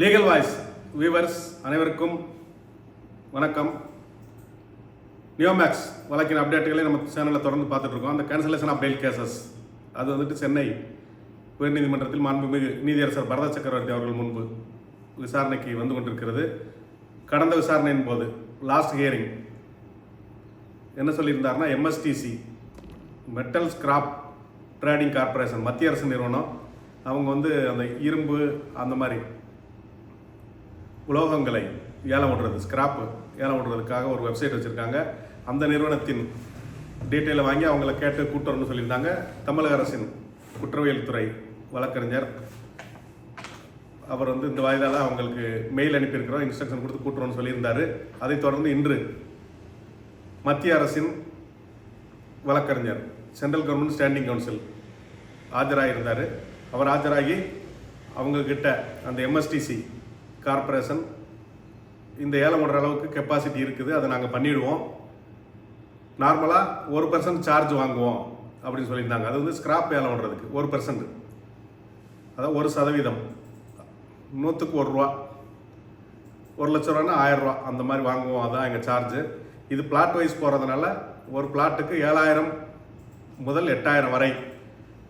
Legal voice viewers அனைவருக்கும் வணக்கம். நியோமேக்ஸ் வழக்கின் அப்டேட்டுகளை நம்ம சேனலில் தொடர்ந்து பார்த்துட்ருக்கோம். அந்த கேன்சலேஷன் ஆஃப் டெயில் கேசஸ் அது வந்துட்டு சென்னை உயர்நீதிமன்றத்தில் மாண்புமிகு நீதியரசர் பரத சக்கரவர்த்தி அவர்கள் முன்பு விசாரணைக்கு வந்து கொண்டிருக்கிறது. கடந்த விசாரணையின் போது லாஸ்ட் ஹியரிங் என்ன சொல்லியிருந்தாருன்னா MSTC metal scrap trading corporation மத்திய அரசு நிறுவனம். அவங்க வந்து அந்த இரும்பு அந்த மாதிரி உலோகங்களை ஏலம் விடுறது ஸ்கிராப்பு ஏலம் விடுறதுக்காக ஒரு வெப்சைட் வச்சுருக்காங்க. அந்த நிறுவனத்தின் டீட்டெயிலை வாங்கி அவங்கள கேட்டு கூட்டுறோம்னு சொல்லியிருந்தாங்க. தமிழக அரசின் குற்றவியல் துறை வழக்கறிஞர். அவர் வந்து இந்த வாய்தால அவங்களுக்கு மெயில் அனுப்பியிருக்கிறோம். இன்ஸ்ட்ரக்ஷன் கொடுத்து கூட்டுறோம்னு சொல்லியிருந்தார். அதைத் தொடர்ந்து இன்று மத்திய அரசின் வழக்கறிஞர் சென்ட்ரல் கவர்மெண்ட் ஸ்டாண்டிங் கவுன்சில் ஆஜராகியிருந்தார் அவர் ஆஜராகி அவங்கக்கிட்ட அந்த எம்எஸ்டிசி கார்ப்பரேஷன் இந்த ஏலம் விடுற அளவுக்கு கெப்பாசிட்டி இருக்குது அதை நாங்கள் பண்ணிடுவோம். நார்மலாக ஒரு பர்சன்ட் சார்ஜ் வாங்குவோம் அப்படின்னு சொல்லியிருந்தாங்க. அது வந்து ஸ்கிராப் ஏலம் விடுறதுக்கு ஒரு பர்சன்ட் அதாவது ஒரு சதவீதம். நூற்றுக்கு ஒரு ரூபா. ஒரு லட்ச ரூபான்னா ஆயிரம் அந்த மாதிரி வாங்குவோம். அதான் எங்கள் சார்ஜு இது பிளாட் வைஸ் போகிறதுனால ஒரு பிளாட்டுக்கு ஏழாயிரம் முதல் எட்டாயிரம் வரை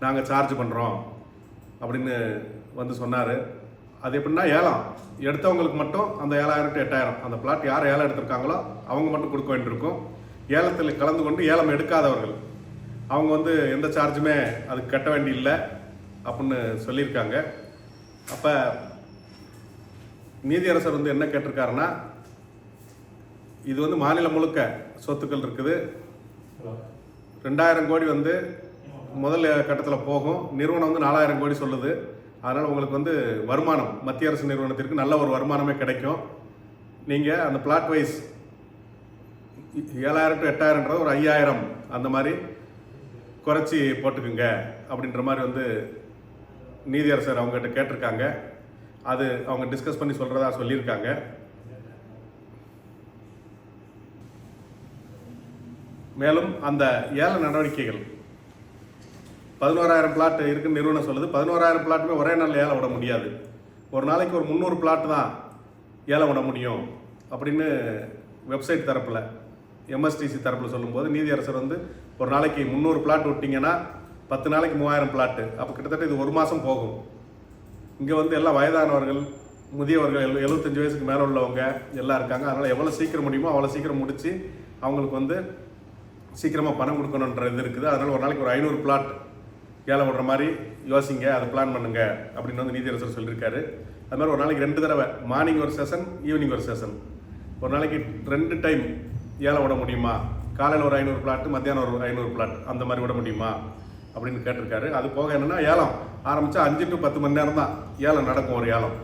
நாங்கள் சார்ஜ் பண்ணுறோம் அப்படின்னு வந்து சொன்னார். அது எப்படின்னா ஏலம். எடுத்தவங்களுக்கு மட்டும் அந்த ஏழாயிரம் டு எட்டாயிரம். அந்த பிளாட் யார் ஏலம் எடுத்திருக்காங்களோ அவங்க மட்டும் கொடுக்க வேண்டியிருக்கும். ஏலத்தில் கலந்து கொண்டு ஏலம் எடுக்காதவர்கள். அவங்க வந்து எந்த சார்ஜுமே அதுக்கு கட்ட வேண்டியில்லை அப்படின்னு சொல்லியிருக்காங்க. அப்போ நீதியரசர் வந்து என்ன கேட்டிருக்காருன்னா இது வந்து மாநிலம் முழுக்க சொத்துக்கள் இருக்குது. ரெண்டாயிரம் கோடி வந்து முதல் கட்டத்தில் போகும். நிறுவனம் வந்து நாலாயிரம் கோடி சொல்லுது. அதனால் உங்களுக்கு வந்து வருமானம் மத்திய அரசு நிறுவனத்திற்கு நல்ல ஒரு வருமானமே கிடைக்கும். நீங்கள் அந்த பிளாட் வைஸ் ஏழாயிரம் டு எட்டாயிரன்றது ஒரு ஐயாயிரம் அந்த மாதிரி குறைச்சி போட்டுக்குங்க அப்படின்ற மாதிரி வந்து நீதியரசர் அவங்ககிட்ட கேட்டிருக்காங்க. அது அவங்க டிஸ்கஸ் பண்ணி சொல்கிறதா சொல்லியிருக்காங்க. மேலும் அந்த ஏல நடவடிக்கைகள் பதினோராயிரம் பிளாட் இருக்குன்னு நிறுவனம் சொல்லுது. பதினோராயிரம் பிளாட்டுமே ஒரே நாளில் ஏழை விட முடியாது. ஒரு நாளைக்கு ஒரு முந்நூறு பிளாட் தான் ஏழை விட முடியும் அப்படின்னு வெப்சைட் தரப்பில் எம்எஸ்டிசி தரப்பில் சொல்லும்போது நீதியரசர் வந்து ஒரு நாளைக்கு முந்நூறு பிளாட் விட்டிங்கன்னா பத்து நாளைக்கு மூவாயிரம் பிளாட்டு அப்போ கிட்டத்தட்ட இது ஒரு மாதம் போகும். இங்கே வந்து எல்லாம் வயதானவர்கள் முதியவர்கள் எழு எழுபத்தஞ்சு வயசுக்கு மேலே உள்ளவங்க எல்லாம் இருக்காங்க. அதனால் எவ்வளோ சீக்கிரம் முடியுமோ அவ்வளோ சீக்கிரம் முடித்து அவங்களுக்கு வந்து சீக்கிரமாக பணம் கொடுக்கணுன்ற இது இருக்குது. அதனால் ஒரு நாளைக்கு ஒரு ஐநூறு பிளாட் ஏலம் விடுற மாதிரி யோசிங்க அதை பிளான் பண்ணுங்க அப்படின்னு வந்து நீதியரசர் சொல்லியிருக்காரு. அது மாதிரி ஒரு நாளைக்கு ரெண்டு தடவை மார்னிங் ஒரு செஷன் ஈவினிங் ஒரு செஷன் ஒரு நாளைக்கு ரெண்டு டைம் ஏலம் விட முடியுமா? காலையில் ஒரு ஐநூறு பிளாட் மத்தியானம் ஒரு ஐநூறு பிளாட் அந்த மாதிரி விட முடியுமா? அப்படின்னு கேட்டிருக்காரு. அது போக என்னென்னா ஏலம் ஆரம்பித்தா அஞ்சு டு பத்து மணி நேரம் தான் ஏலம் நடக்கும் ஒரு ஏலம்.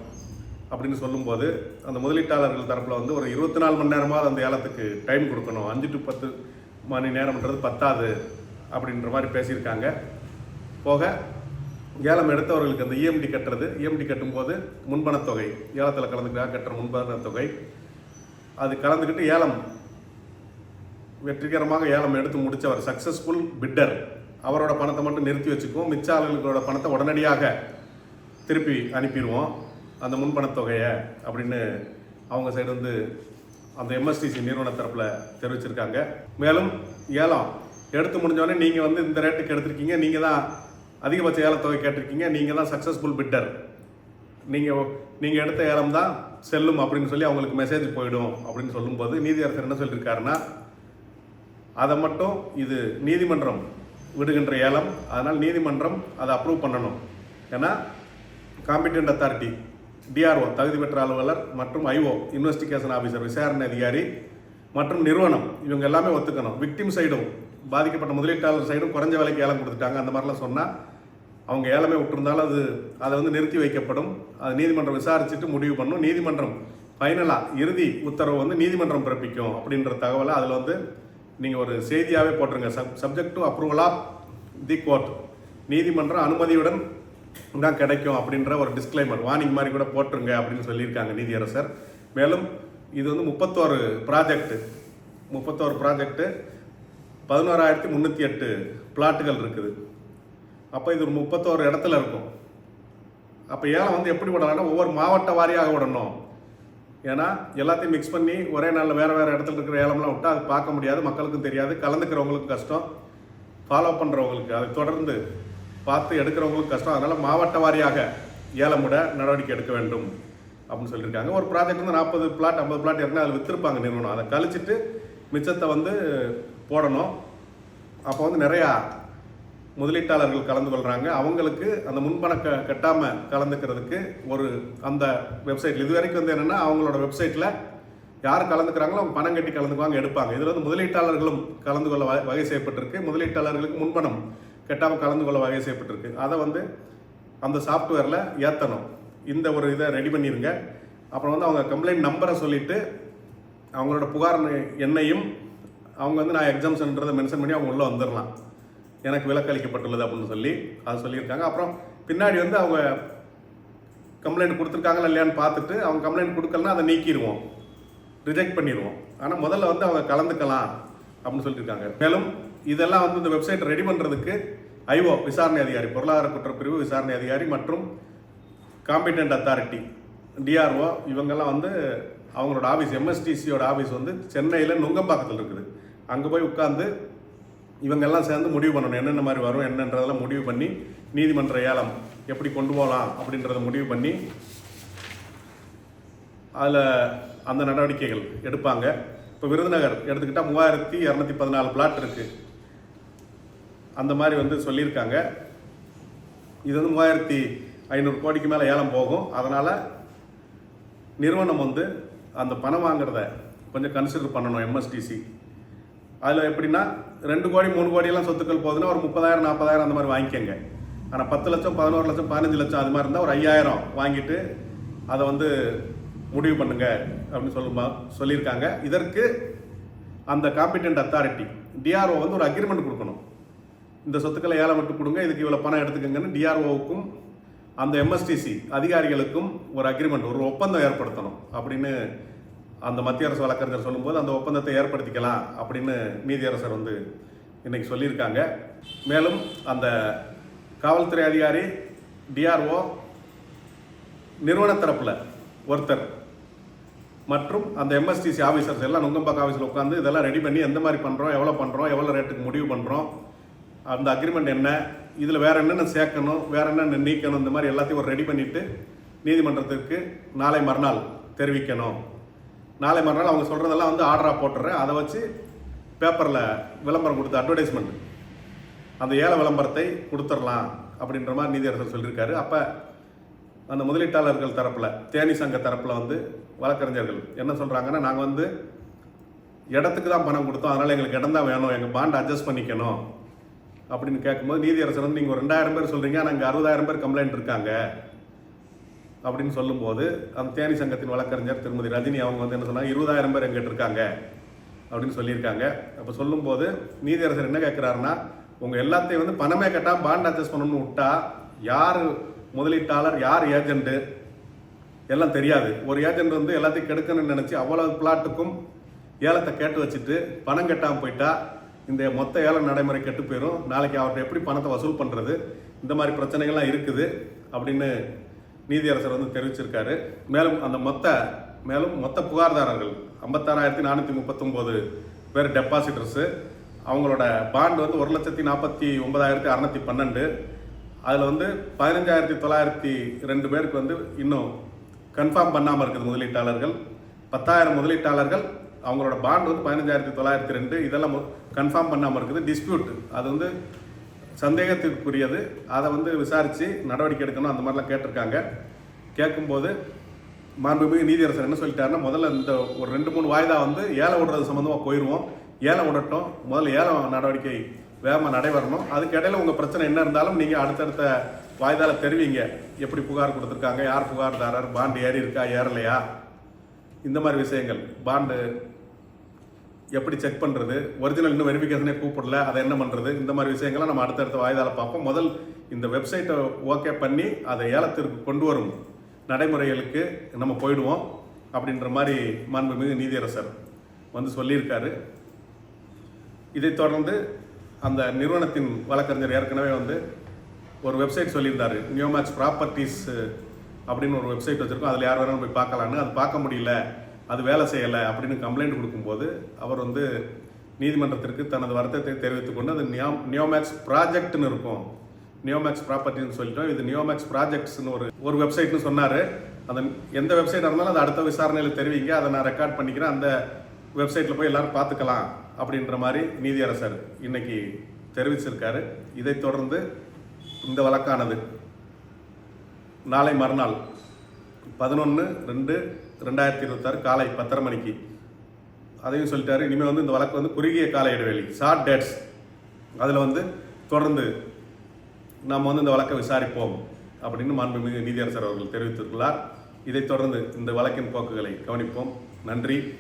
அப்படின்னு சொல்லும்போது அந்த முதலீட்டாளர்கள் தரப்பில் வந்து ஒரு இருபத்தி நாலு மணி நேரமாக அந்த ஏலத்துக்கு டைம் கொடுக்கணும். அஞ்சு டு பத்து மணி நேரம்ன்றது பத்தாது அப்படின்ற மாதிரி பேசியிருக்காங்க. போக ஏலம் எடுத்தவர்களுக்கு அந்த இஎம்டி கட்டுறது. இஎம்டி கட்டும்போது முன்பணத் தொகை ஏலத்தில் கலந்துக்கிட்டா கட்டுற முன்பணத்தொகை அது கலந்துக்கிட்டு ஏலம் வெற்றிகரமாக ஏலம் எடுத்து முடித்தவர் சக்ஸஸ்ஃபுல் பிட்டர் அவரோட பணத்தை மட்டும் நிறுத்தி வச்சுக்குவோம். மிச்ச ஆளுகளோட பணத்தை உடனடியாக திருப்பி அனுப்பிடுவோம். அந்த முன்பணத்தொகையை அப்படின்னு அவங்க சைடு வந்து அந்த எம்எஸ்டிசி நிறுவன தரப்பில் தெரிவிச்சிருக்காங்க. மேலும் ஏலம் எடுத்து முடிஞ்சோடனே நீங்கள் வந்து இந்த ரேட்டுக்கு எடுத்திருக்கீங்க. நீங்கள் தான் அதிகபட்ச ஏலத்தொகை கேட்டிருக்கீங்க. நீங்கள் தான் சக்ஸஸ்ஃபுல் பிட்டர் நீங்கள் நீங்கள் எடுத்த ஏலம் தான் செல்லும் அப்படின்னு சொல்லி அவங்களுக்கு மெசேஜ் போயிடும் அப்படின்னு சொல்லும்போது நீதியரசர் என்ன சொல்லியிருக்காருன்னா அதை மட்டும் இது நீதிமன்றம் விடுகின்ற ஏலம். அதனால் நீதிமன்றம் அதை அப்ரூவ் பண்ணணும். ஏன்னா காம்பிடென்ட் அத்தாரிட்டி டிஆர்ஓ தகுதி பெற்ற அலுவலர் மற்றும் ஐஓ இன்வெஸ்டிகேஷன் ஆஃபீஸர் விசாரணை அதிகாரி மற்றும் நிறுவனம் இவங்க எல்லாமே ஒத்துக்கணும். விக்டிம் சைடும் பாதிக்கப்பட்ட முதலீட்டாளர் சைடும் குறைஞ்ச விலைக்கு ஏலம் கொடுத்துட்டாங்க. அந்த மாதிரிலாம் சொன்னால் அவங்க ஏலமே விட்டுருந்தாலும் அது அதை வந்து நிறுத்தி வைக்கப்படும். அது நீதிமன்றம் விசாரிச்சுட்டு முடிவு பண்ணும். நீதிமன்றம் ஃபைனலாக இறுதி உத்தரவு வந்து நீதிமன்றம் பிறப்பிக்கும் அப்படின்ற தகவலை அதில் வந்து நீங்கள் ஒரு செய்தியாகவே போட்டுருங்க. Sub subject to approval of the court நீதிமன்றம் அனுமதியுடன் தான் கிடைக்கும் அப்படின்ற ஒரு டிஸ்க்ளைமர் வார்னிங் மாதிரி கூட போட்டுருங்க அப்படின்னு சொல்லியிருக்காங்க நீதியரசர். மேலும் இது வந்து முப்பத்தோரு ப்ராஜெக்ட் முப்பத்தோரு ப்ராஜெக்ட்டு பதினோராயிரத்தி முந்நூற்றி எட்டு பிளாட்டுகள் இருக்குது. அப்போ இது ஒரு முப்பத்தோரு இடத்துல இருக்கும். அப்போ ஏலம் வந்து எப்படி விடலாம்னா ஒவ்வொரு மாவட்ட வாரியாக விடணும். ஏன்னா எல்லாத்தையும் மிக்ஸ் பண்ணி ஒரே நாளில் வேறு வேறு இடத்துல இருக்கிற ஏலம்லாம் விட்டால் அது பார்க்க முடியாது மக்களுக்கும் தெரியாது கலந்துக்கிறவங்களுக்கு கஷ்டம். ஃபாலோ பண்ணுறவங்களுக்கு அதை தொடர்ந்து பார்த்து எடுக்கிறவங்களுக்கு கஷ்டம். அதனால் மாவட்ட வாரியாக ஏலம் விட நடவடிக்கை எடுக்க வேண்டும் அப்படின்னு சொல்லியிருக்காங்க. ஒரு ப்ராஜெக்ட் வந்து நாற்பது பிளாட் ஐம்பது பிளாட் இருந்தால் அதில் விற்றுருப்பாங்க நிறுவனம். அதை கழிச்சிட்டு மிச்சத்தை வந்து போடணும். அப்போ வந்து நிறையா முதலீட்டாளர்கள் கலந்து கொள்கிறாங்க அவங்களுக்கு அந்த முன்பணம் க கட்டாமல் கலந்துக்கிறதுக்கு ஒரு அந்த வெப்சைட்டில் இது வரைக்கும் வந்து என்னென்னா அவங்களோட வெப்சைட்டில் யார் கலந்துக்கிறாங்களோ அவங்க பணம் கட்டி கலந்துக்குவாங்க எடுப்பாங்க. இதில் வந்து முதலீட்டாளர்களும் கலந்து கொள்ள வகை- வகை செய்யப்பட்டிருக்கு. முதலீட்டாளர்களுக்கு முன்பணம் கட்டாமல் கலந்து கொள்ள வகை செய்யப்பட்டிருக்கு. அதை வந்து அந்த சாஃப்ட்வேரில் ஏற்றணும் இந்த ஒரு இதை ரெடி பண்ணிடுங்க அப்புறம் வந்து அவங்க கம்ப்ளைண்ட் நம்பரை சொல்லிவிட்டு அவங்களோட புகார் எண்ணையும் அவங்க வந்து நான் எக்ஸாம்ஷன்றதை மென்ஷன் பண்ணி அவங்க உள்ளே வந்துடலாம் எனக்கு விலக்களிக்கப்பட்டுள்ளது அப்படின்னு சொல்லி அது சொல்லியிருக்காங்க. அப்புறம் பின்னாடி வந்து அவங்க கம்ப்ளைண்ட் கொடுத்துருக்காங்களா இல்லையான்னு பார்த்துட்டு அவங்க கம்ப்ளைண்ட் கொடுக்கலனா அதை நீக்கிடுவோம். ரிஜெக்ட் பண்ணிடுவோம். ஆனால் முதல்ல வந்து அவங்க கலந்துக்கலாம் அப்படின்னு சொல்லியிருக்காங்க. மேலும் இதெல்லாம் வந்து இந்த வெப்சைட் ரெடி பண்ணுறதுக்கு ஐஓ விசாரணை அதிகாரி பொருளாதார குற்றப்பிரிவு விசாரணை அதிகாரி மற்றும் காம்பிடென்ட் அத்தாரிட்டி டிஆர்ஓ இவங்கெல்லாம் வந்து அவங்களோட ஆஃபீஸ் எம்எஸ்டிசியோட ஆஃபீஸ் வந்து சென்னையில் நுங்கம்பாக்கத்தில் இருக்குது. அங்கே போய் உட்காந்து இவங்கெல்லாம் சேர்ந்து முடிவு பண்ணணும். என்னென்ன மாதிரி வரும் என்னன்றதெல்லாம் முடிவு பண்ணி நீதிமன்ற ஏலம் எப்படி கொண்டு போகலாம் அப்படின்றத முடிவு பண்ணி அதில் அந்த நடவடிக்கைகள் எடுப்பாங்க. இப்போ விருதுநகர் எடுத்துக்கிட்டால் மூவாயிரத்தி இரநூத்தி பதினாலு பிளாட் இருக்குது அந்த மாதிரி வந்து சொல்லியிருக்காங்க. இது வந்து மூவாயிரத்தி ஐநூறு கோடிக்கு மேலே ஏலம் போகும். அதனால் நிறுவனம் வந்து அந்த பணம் வாங்குறத கொஞ்சம் கன்சிடர் பண்ணணும் எம்எஸ்டிசி அதில் எப்படின்னா ரெண்டு கோடி மூணு கோடியெல்லாம் சொத்துக்கள் போகுதுன்னா ஒரு முப்பதாயிரம் நாற்பதாயிரம் அந்த மாதிரி வாங்கிக்கோங்க. ஆனால் பத்து லட்சம் பதினோரு லட்சம் பதினஞ்சு லட்சம் அது மாதிரி இருந்தால் ஒரு ஐயாயிரம் வாங்கிட்டு அதை வந்து முடிவு பண்ணுங்க அப்படின்னு சொல்லுமா சொல்லியிருக்காங்க. இதற்கு அந்த காம்பிடென்ட் அத்தாரிட்டி டிஆர்ஓ வந்து ஒரு அக்ரிமெண்ட் கொடுக்கணும். இந்த சொத்துக்களை ஏழை மட்டும் கொடுங்க இதுக்கு இவ்வளோ பணம் எடுத்துக்கங்கன்னு டிஆர்ஓவுக்கும் அந்த எம்எஸ்டிசி அதிகாரிகளுக்கும் ஒரு அக்ரிமெண்ட் ஒரு ஒப்பந்தம் ஏற்படுத்தணும் அப்படின்னு அந்த மத்திய அரசு வழக்கறிஞர் சொல்லும்போது அந்த ஒப்பந்தத்தை ஏற்படுத்திக்கலாம் அப்படின்னு நீதியரசர் வந்து இன்றைக்கி சொல்லியிருக்காங்க. மேலும் அந்த காவல்துறை அதிகாரி டிஆர்ஓ நிறுவன தரப்பில் ஒருத்தர் மற்றும் அந்த எம்எஸ்டிசி ஆஃபீஸர்ஸ் எல்லாம் நுங்கம்பாக்க ஆஃபீஸில் உட்காந்து இதெல்லாம் ரெடி பண்ணி எந்த மாதிரி பண்ணுறோம் எவ்வளோ பண்ணுறோம் எவ்வளோ ரேட்டுக்கு முடிவு பண்ணுறோம் அந்த அக்ரிமெண்ட் என்ன இதில் வேறு என்னென்ன சேர்க்கணும் வேறு என்னென்ன நீக்கணும் இந்த மாதிரி எல்லாத்தையும் ஒரு ரெடி பண்ணிவிட்டு நீதிமன்றத்திற்கு நாளை மறுநாள் தெரிவிக்கணும். நாளை மறுநாள் அவங்க சொல்கிறதெல்லாம் வந்து ஆர்டராக போட்டுறேன். அதை வச்சு பேப்பரில் விளம்பரம் கொடுத்து அட்வர்டைஸ்மெண்ட் அந்த ஏல விளம்பரத்தை கொடுத்துடலாம் அப்படின்ற மாதிரி நீதியரசர் சொல்லியிருக்காரு. அப்போ அந்த முதலீட்டாளர்கள் தரப்பில் தேனி சங்க தரப்பில் வந்து வழக்கறிஞர்கள் என்ன சொல்கிறாங்கன்னா நாங்கள் வந்து இடத்துக்கு தான் பணம் கொடுத்தோம். அதனால் எங்களுக்கு இடம் தான் வேணும். எங்கள் பாண்ட் அட்ஜஸ்ட் பண்ணிக்கணும் அப்படின்னு கேட்கும்போது நீதியரசர் வந்து நீங்கள் ஒரு ரெண்டாயிரம் பேர் சொல்கிறீங்க ஆனால் இங்கே அறுபதாயிரம் பேர் கம்ப்ளைண்ட் இருக்காங்க. அப்படின்னு சொல்லும்போது அந்த தேனி சங்கத்தின் வழக்கறிஞர் திருமதி ரஜினி அவங்க வந்து என்ன சொன்னாங்க? இருபதாயிரம் பேர் எங்கிட்ட இருக்காங்க அப்படின்னு சொல்லியிருக்காங்க. அப்போ சொல்லும்போது நீதியரசர் என்ன கேட்குறாருன்னா உங்கள் எல்லாத்தையும் வந்து பணமே கட்டால் பாண்ட் அட்ஜஸ்ட் பண்ணணும்னு விட்டா யார் முதலீட்டாளர் யார் ஏஜென்ட்டு எல்லாம் தெரியாது. ஒரு ஏஜென்ட் வந்து எல்லாத்தையும் கெடுக்கணும்னு நினச்சி அவ்வளவு பிளாட்டுக்கும் ஏலத்தை கேட்டு வச்சுட்டு பணம் கட்டாமல் போயிட்டா இந்த மொத்த ஏல நடைமுறை கெட்டு போயிடும் நாளைக்கு அவர்கிட்ட எப்படி பணத்தை வசூல் பண்ணுறது இந்த மாதிரி பிரச்சனைகள்லாம் இருக்குது அப்படின்னு நீதியரசர் வந்து தெரிவிச்சிருக்காரு. மேலும் அந்த மொத்த மேலும் மொத்த புகார்தாரர்கள் ஐம்பத்தாறாயிரத்தி நானூற்றி முப்பத்தொம்போது பேர் டெபாசிட்டர்ஸு அவங்களோட பாண்ட் வந்து ஒரு லட்சத்தி நாற்பத்தி ஒன்பதாயிரத்தி அறநூற்றி பன்னெண்டு. அதில் வந்து பதினஞ்சாயிரத்தி தொள்ளாயிரத்தி ரெண்டு பேருக்கு வந்து இன்னும் கன்ஃபார்ம் பண்ணாமல் இருக்குது முதலீட்டாளர்கள். பத்தாயிரம் முதலீட்டாளர்கள் அவங்களோட பாண்ட் வந்து பதினஞ்சாயிரத்தி தொள்ளாயிரத்தி ரெண்டு. இதெல்லாம் கன்ஃபார்ம் பண்ணாமல் இருக்குது. டிஸ்பியூட் அது வந்து சந்தேகத்திற்குரியது. அதை வந்து விசாரித்து நடவடிக்கை எடுக்கணும். அந்த மாதிரிலாம் கேட்டிருக்காங்க. கேட்கும்போது மாண்புமிகு நீதியரசர் என்ன சொல்லிட்டாருன்னா முதல்ல இந்த ஒரு ரெண்டு மூணு வாய்தா வந்து ஏலம் விடுறது சம்மந்தமாக போயிடுவோம் ஏலம் விடட்டும் முதல்ல ஏலம் நடவடிக்கை வேகமாக நடைபெறணும். அதுக்கு உங்கள் பிரச்சனை என்ன இருந்தாலும் நீங்கள் அடுத்தடுத்த வாய்தால தெரிவிங்க. எப்படி புகார் கொடுத்துருக்காங்க யார் புகார்தாரர் பாண்டு ஏறி இருக்கா ஏறலையா? இந்த மாதிரி விஷயங்கள். பாண்டு எப்படி செக் பண்ணுறது ஒரிஜினல் இன்னும் வெரிஃபிகேஷனே கூப்பிடல. அதை என்ன பண்ணுறது இந்த மாதிரி விஷயங்களை நம்ம அடுத்தடுத்த வாய்தால பார்ப்போம். முதல் இந்த வெப்சைட்டை ஓகே பண்ணி அதை ஏலத்திற்கு கொண்டு வரும் நடைமுறைகளுக்கு நம்ம போயிடுவோம் அப்படின்ற மாதிரி மாண்புமிகு நீதியரசர் வந்து சொல்லியிருக்காரு. இதைத் தொடர்ந்து அந்த நிறுவனத்தின் வழக்கறிஞர் ஏற்கனவே வந்து ஒரு வெப்சைட் சொல்லியிருந்தார். நியோமேக்ஸ் ப்ராப்பர்ட்டிஸ் அப்படின்னு ஒரு வெப்சைட் வச்சுருக்கோம். அதில் யார் வேணாலும் போய் பார்க்கலான்னு. அது பார்க்க முடியல. அது வேலை செய்யலை அப்படின்னு கம்ப்ளைண்ட் கொடுக்கும்போது அவர் வந்து நீதிமன்றத்திற்கு தனது வருத்தத்தை தெரிவித்துக் கொண்டு அது நியோ நியோமேக்ஸ் ப்ராஜெக்ட்னு இருக்கும். நியோமேக்ஸ் ப்ராப்பர்ட்டின்னு சொல்லிட்டோம். இது நியோமேக்ஸ் ப்ராஜெக்ட்ஸ்னு ஒரு ஒரு வெப்சைட்னு சொன்னார். அந்த எந்த வெப்சைட்டாக இருந்தாலும் அது அடுத்த விசாரணையில் தெரிவிங்க. அதை நான் ரெக்கார்ட் பண்ணிக்கிறேன். அந்த வெப்சைட்டில் போய் எல்லாரும் பார்த்துக்கலாம் அப்படின்ற மாதிரி நீதியரசர் இன்னைக்கு தெரிவிச்சிருக்காரு. இதைத் தொடர்ந்து இந்த வழக்கானது. நாளை மறுநாள் பதினொன்று ரெண்டு ரெண்டாயிரத்தி இருபத்தாறு காலை பத்தரை மணிக்கு. அதையும் சொல்லிட்டாரு. இனிமேல் வந்து இந்த வழக்கு வந்து குறுகிய கால இடைவெளி ஷார்ட் டேட்ஸ் அதில் வந்து தொடர்ந்து நாம் வந்து இந்த வழக்கை விசாரிப்போம் அப்படின்னு மாண்புமிகு நீதியரசர் அவர்கள் தெரிவித்திருக்கிறார். இதைத் தொடர்ந்து இந்த வழக்கின் போக்குகளை கவனிப்போம். நன்றி.